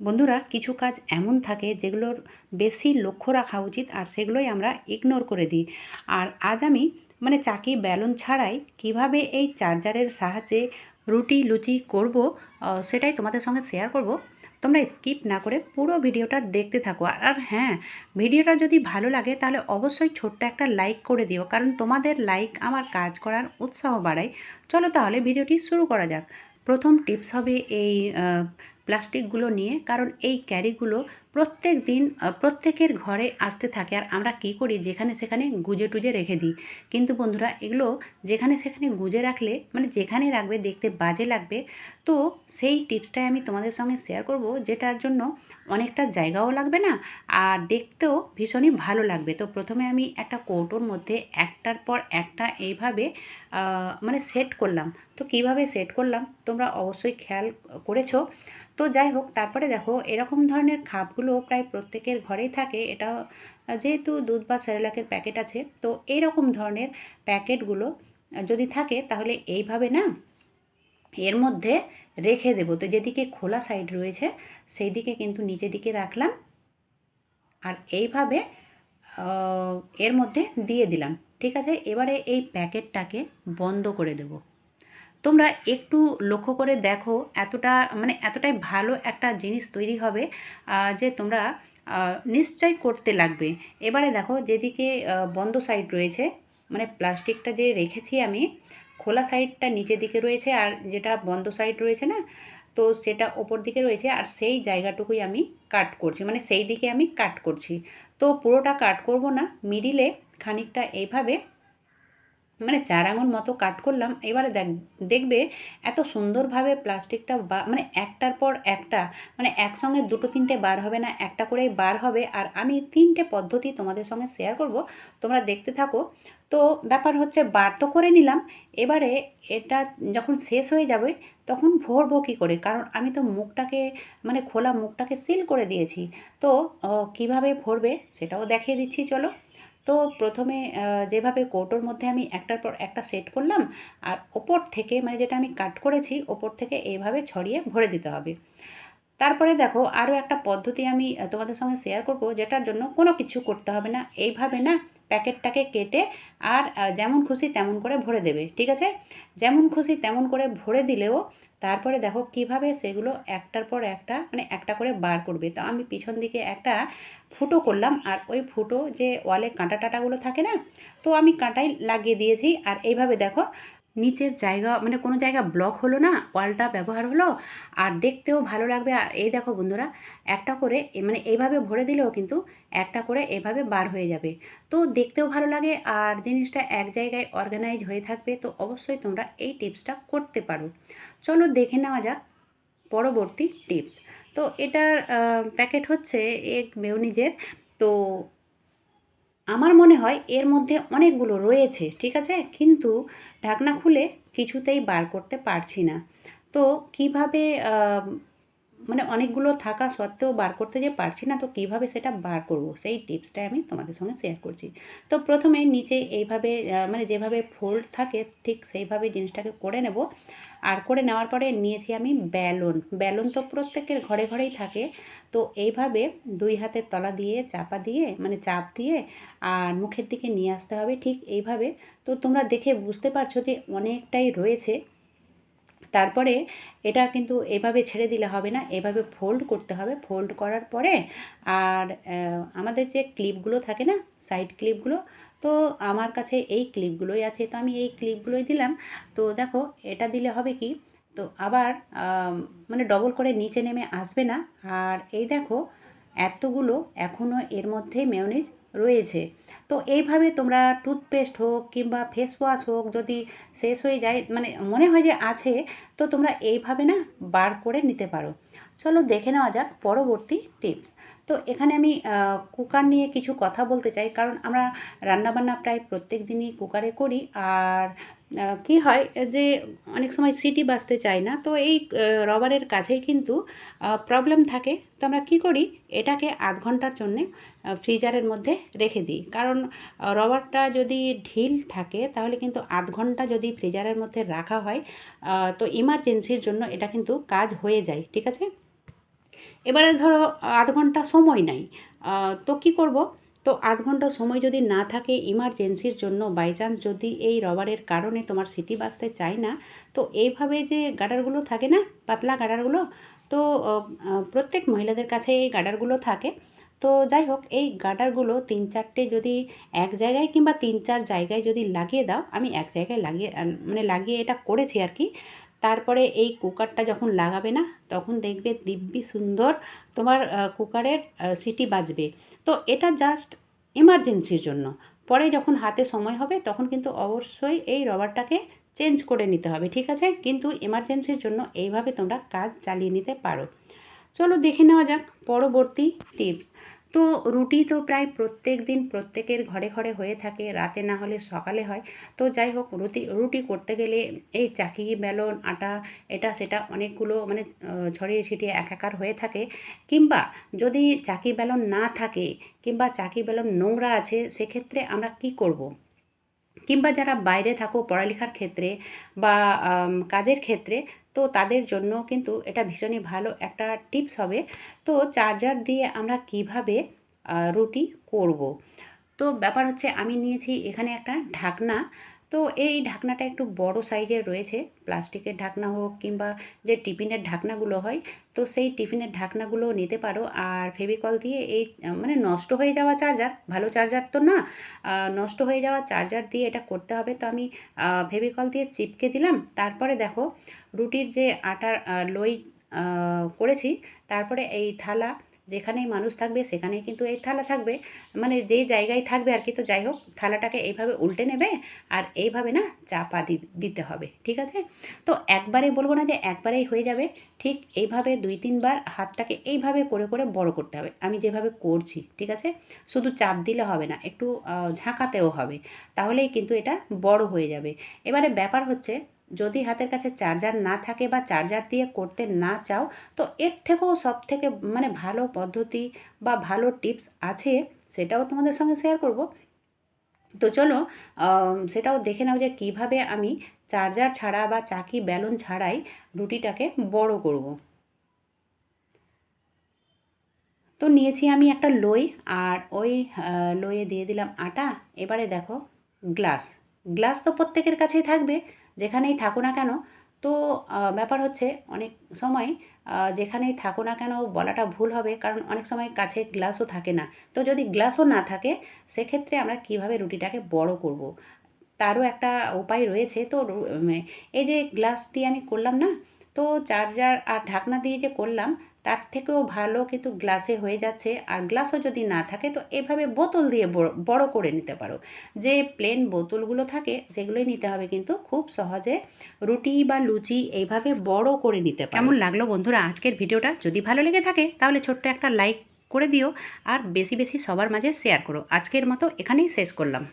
বন্ধুরা, কিছু কাজ এমন থাকে যেগুলোর বেশি লক্ষ্য রাখা উচিত আর সেগুলোই আমরা ইগনোর করে দিই। আর আজ আমি মানে চাকি ব্যালন ছাড়াই কীভাবে এই চার্জারের সাহায্যে রুটি লুচি করব সেটাই তোমাদের সঙ্গে শেয়ার করব। তোমরা স্কিপ না করে পুরো ভিডিওটা দেখতে থাকো। আর হ্যাঁ ভিডিওটা যদি ভালো লাগে তাহলে অবশ্যই ছোট্ট একটা লাইক করে দিও, কারণ তোমাদের লাইক আমার কাজ করার উৎসাহ বাড়ায়। চলো তাহলে ভিডিওটি শুরু করা যাক। প্রথম টিপস হবে এই প্লাস্টিকগুলো নিয়ে, কারণ এই ক্যারিগুলো প্রত্যেক দিন প্রত্যেকের ঘরে আসতে থাকে। আর আমরা কি করি? যেখানে সেখানে গুজে টুজে রেখে দিই। কিন্তু বন্ধুরা, এগুলো যেখানে সেখানে গুজে রাখলে মানে যেখানে রাখবে, দেখতে বাজে লাগবে। তো সেই টিপসটাই আমি তোমাদের সঙ্গে শেয়ার করব, যেটার জন্য অনেকটা জায়গাও লাগবে না, আর দেখতেও ভীষণই ভালো লাগবে। তো প্রথমে আমি একটা কৌটোর মধ্যে একটার পর একটা এইভাবে মানে সেট করলাম। তো কীভাবে সেট করলাম? তোমরা অবশ্যই খেয়াল করেছ। তো যাই হোক, তারপরে দেখো, এরকম ধরনের খাপগুলো প্রায় প্রত্যেকের ঘরেই থাকে। এটা যেহেতু দুধ বা স্যারেলাকের প্যাকেট আছে, তো এইরকম ধরনের প্যাকেটগুলো যদি থাকে তাহলে এইভাবে না এর মধ্যে রেখে দেবো। তো যেদিকে খোলা সাইড রয়েছে সেই দিকে কিন্তু নিচের দিকে রাখলাম। আর এইভাবে এর মধ্যে দিয়ে দিলাম। ঠিক আছে? এবারে এই প্যাকেটটাকে বন্ধ করে দেবো। তোমরা একটু লক্ষ্য করে দেখো এতটা মানে এতটাই ভালো একটা জিনিস তৈরি হবে যে তোমরা নিশ্চয় করতে লাগবে। এবারে দেখো যেদিকে বন্ধ সাইড রয়েছে মানে প্লাস্টিকটা যে রেখেছি আমি, খোলা সাইডটা নিচের দিকে রয়েছে আর যেটা বন্ধ সাইড রয়েছে না, তো সেটা ওপর দিকে রয়েছে আর সেই জায়গাটুকুই আমি কাট করছি মানে সেই দিকে আমি কাট করছি। তো পুরোটা কাট করব না মিডিলে খানিকটা এইভাবে মানে চার আঙুল মতো কাট করলাম। এবারে দেখ, দেখবে এত সুন্দরভাবে প্লাস্টিকটা বা মানে একটার পর একটা মানে একসঙ্গে দুটো তিনটে বার হবে না, একটা করেই বার হবে। আর আমি তিনটে পদ্ধতি তোমাদের সঙ্গে শেয়ার করব, তোমরা দেখতে থাকো। তো ব্যাপার হচ্ছে বার তো করে নিলাম, এবারে এটা যখন শেষ হয়ে যাবে, তখন ভরবো কী করে? কারণ আমি তো মুখটাকে মানে খোলা মুখটাকে সিল করে দিয়েছি। তো কীভাবে ভরবে সেটাও দেখিয়ে দিচ্ছি, চলো। তো প্রথমে যেভাবে কৌটোর মধ্যে আমি একটার পর একটা সেট করলাম, আর ওপর থেকে মানে যেটা আমি কাট করেছি, ওপর থেকে এইভাবে ছড়িয়ে ভরে দিতে হবে। তারপরে দেখো, আরও একটা পদ্ধতি আমি তোমাদের সঙ্গে শেয়ার করব, যেটার জন্য কোনো কিছু করতে হবে না। এইভাবে না প্যাকেটটাকে কেটে আর যেমন খুশি তেমন করে ভরে দেবে, ঠিক আছে? যেমন খুশি তেমন করে ভরে দিলেও তারপরে দেখো কীভাবে সেগুলো একটার পর একটা মানে একটা করে বার করবে। তো আমি পিছন দিকে একটা ফুটো করলাম আর ওই ফুটো যে ওয়ালে কাঁটা টাটাগুলো থাকে না, তো আমি কাঁটাই লাগিয়ে দিয়েছি। আর এইভাবে দেখো নিচের জায়গা মানে কোনো জায়গা ব্লক হলো না ওয়ালটা ব্যবহার হলো, আর দেখতেও ভালো লাগবে। আর এই দেখো বন্ধুরা, একটা করে মানে এইভাবে ভরে দিলেও কিন্তু একটা করে এভাবে বার হয়ে যাবে। তো দেখতেও ভালো লাগে, আর জিনিসটা এক জায়গায় অর্গানাইজ হয়ে থাকবে, তো অবশ্যই তোমরা এই টিপসটা করতে পারো। চলো দেখে নেওয়া যাক পরবর্তী টিপস তো এটার প্যাকেট হচ্ছে এক মেয়নিজের তো আমার মনে হয় এর মধ্যে অনেকগুলো রয়েছে, ঠিক আছে? কিন্তু ঢাকনা খুলে কিছুতেই বার করতে পারছি না। তো কীভাবে মানে অনেকগুলো থাকা সত্ত্বেও বার করতে যে পারছি না, তো কীভাবে সেটা বার করব? সেই টিপসটাই আমি তোমাদের সঙ্গে শেয়ার করছি। তো প্রথমে নিচে এইভাবে মানে যেভাবে ফোল্ড থাকে, ঠিক সেইভাবে জিনিসটাকে করে নেব। আর করে নেওয়ার পরে নিয়েছি আমি ব্যালন। ব্যালন তো প্রত্যেকের ঘরে ঘরেই থাকে। তো এইভাবে দুই হাতের তলা দিয়ে চাপা দিয়ে মানে চাপ দিয়ে, আর মুখের দিকে নিয়ে আসতে হবে ঠিক এইভাবে। তো তোমরা দেখে বুঝতে পারছ যে অনেকটাই রয়েছে। তারপরে এটা কিন্তু এভাবে ছেড়ে দিলে হবে না, এভাবে ফোল্ড করতে হবে। ফোল্ড করার পরে আর আমাদের যে ক্লিপগুলো থাকে না সাইড ক্লিপগুলো তো আমার কাছে এই ক্লিপগুলোই আছে। তো আমি এই ক্লিপগুলোই দিলাম। তো দেখো, এটা দিলে হবে কি? তো আবার মানে ডবল করে নিচে নেমে আসবে না। আর এই দেখো, এতগুলো এখনও এর মধ্যে মেয়োনিজ রয়েছে। তো এইভাবে তোমরা টুথপেস্ট হোক কিংবা ফেস ওয়াশ হোক যদি শেষ হয়ে যায় মানে মনে হয় যে আছে, তো তোমরা এইভাবে না বার করে নিতে পারো। চলো দেখে নেওয়া যাক পরবর্তী টিপস তো এখানে আমি কুকার নিয়ে কিছু কথা বলতে চাই। কারণ আমরা রান্নাবান্না প্রায় প্রত্যেক দিনই কুকারে করি। আর কি হয় যে অনেক সময় সিটি বাজতে চায় না, তো এই রবারের কাছেই কিন্তু প্রবলেম থাকে। তো আমরা কী করি, এটাকে আধ ঘণ্টার জন্যে ফ্রিজারের মধ্যে রেখে দিই। কারণ রবারটা যদি ঢিল থাকে, তাহলে কিন্তু আধ ঘণ্টা যদি ফ্রিজারের মধ্যে রাখা হয় তো ইমার্জেন্সির জন্য এটা কিন্তু কাজ হয়ে যায়, ঠিক আছে? এবারে ধরো, আধ ঘণ্টা সময় নাই। তো কি করব? তো আধ ঘণ্টা সময় যদি না থাকে ইমার্জেন্সির জন্য বাই চান্স যদি এই রবারের কারণে তোমার সিটি বাজতে চায় না, তো এইভাবে যে গাডারগুলো থাকে না, পাতলা গাডারগুলো তো প্রত্যেক মহিলাদের কাছে এই গাডারগুলো থাকে। তো যাই হোক, এই গাডারগুলো তিন চারটে যদি এক জায়গায় কিংবা তিন চার জায়গায় যদি লাগিয়ে দাও, আমি এক জায়গায় লাগিয়ে মানে লাগিয়ে এটা করেছি আর কি তারপরে এই কুকারটা যখন লাগাবে না, তখন দেখবে দিব্যি সুন্দর তোমার কুকারের সিটি বাজবে। তো এটা জাস্ট ইমার্জেন্সির জন্য। পরে যখন হাতে সময় হবে, তখন কিন্তু অবশ্যই এই রবারটাকে চেঞ্জ করে নিতে হবে, ঠিক আছে? কিন্তু ইমার্জেন্সির জন্য এইভাবে তোমরা কাজ চালিয়ে নিতে পারো। চলো দেখে নেওয়া যাক পরবর্তী টিপস তো রুটি তো প্রায় প্রত্যেক দিন প্রত্যেকের ঘরে ঘরে হয়ে থাকে, রাতে না হলে সকালে হয় তো যাই হোক, রুটি রুটি করতে গেলে এই চাকি বেলন আটা, এটা সেটা অনেকগুলো মানে ঝড়িয়ে ছড়িয়ে ছিটিয়ে একাকার হয়ে থাকে কিংবা যদি চাকি বেলন না থাকে, কিংবা চাকি বেলন নোংরা আছে, সেক্ষেত্রে আমরা কি করব। কিংবা যারা বাইরে থাকো পড়ালেখার ক্ষেত্রে বা কাজের ক্ষেত্রে, তো তাদের জন্য কিন্তু এটা ভীষণই ভালো একটা টিপস হবে তো চার্জার দিয়ে আমরা কীভাবে রুটি করব। তো ব্যাপার হচ্ছে আমি নিয়েছি এখানে একটা ঢাকনা তো এই ঢাকনাটা একটু বড় সাইজের রয়েছে, প্লাস্টিকের ঢাকনা হোক কিংবা যে টিফিনের ঢাকনাগুলো হয়, তো সেই টিফিনের ঢাকনাগুলো নিতে পারো। আর ফেভিকল দিয়ে এই মানে নষ্ট হয়ে যাওয়া চার্জার, ভালো চার্জার তো না নষ্ট হয়ে যাওয়া চার্জার দিয়ে এটা করতে হবে। তো আমি ফেভিকল দিয়ে চিপকে দিলাম। তারপরে দেখো, রুটির যে আটার লই করেছি, তারপরে এই থালা যেখানেই মানুষ থাকবে, সেখানেই কিন্তু এই থালা থাকবে। মানে যেই জায়গায় থাকবে আর কি, তো যাই হোক, থালাটাকে এইভাবে উল্টে নেবে আর এইভাবে না চাপা দিতে হবে, ঠিক আছে? তো একবারে বলব না যে একবারেই হয়ে যাবে, ঠিক এইভাবে দুই তিনবার হাতটাকে এইভাবে করে করে বড় করতে হবে। আমি যেভাবে করছি, ঠিক আছে? শুধু চাপ দিলে হবে না, একটু ঝাঁকাতেও হবে, তাহলেই কিন্তু এটা বড় হয়ে যাবে। এবারে ব্যাপার হচ্ছে যদি হাতের কাছে চার্জার না থাকে বা চার্জার দিয়ে করতে না চাও, তো এর থেকেও সব থেকে মানে ভালো পদ্ধতি বা ভালো টিপস আছে, সেটাও তোমাদের সঙ্গে শেয়ার করব। তো চলো সেটাও দেখে নাও যে কীভাবে আমি চার্জার ছাড়া বা চাকি বেলুন ছাড়াই রুটিটাকে বড় করব। তো নিয়েছি আমি একটা লই আর ওই লইয়ে দিয়ে দিলাম আটা। এবারে দেখো, গ্লাস। গ্লাস তো প্রত্যেকের কাছেই থাকবে। যেখানেই থাকো না কেন, তো ব্যাপার হচ্ছে অনেক সময় যেখানেই থাকো না কেন বলাটা ভুল হবে, কারণ অনেক সময় কাছে গ্লাসও থাকে না তো যদি গ্লাসও না থাকে, সেক্ষেত্রে আমরা কীভাবে রুটিটাকে বড় করব। তারও একটা উপায় রয়েছে, তো এই যে গ্লাস দিয়ে আমি করলাম না, তো চার্জার আর ঢাকনা দিয়ে যে করলাম তার থেকেও ভালো কিন্তু গ্লাসে হয়ে যাচ্ছে। আর গ্লাসও যদি না থাকে তো এভাবে বোতল দিয়ে বড় করে নিতে পারো। যে প্লেন বোতলগুলো থাকে সেগুলোই নিতে হবে কিন্তু খুব সহজে। রুটি বা লুচি এইভাবে বড় করে নিতে পারো। কেমন লাগল বন্ধুরা আজকের ভিডিওটা? যদি ভালো লেগে থাকে তাহলে ছোট্ট একটা লাইক করে দিও। আর বেশি বেশি সবার মাঝে শেয়ার করো। আজকের মতো এখানেই শেষ করলাম।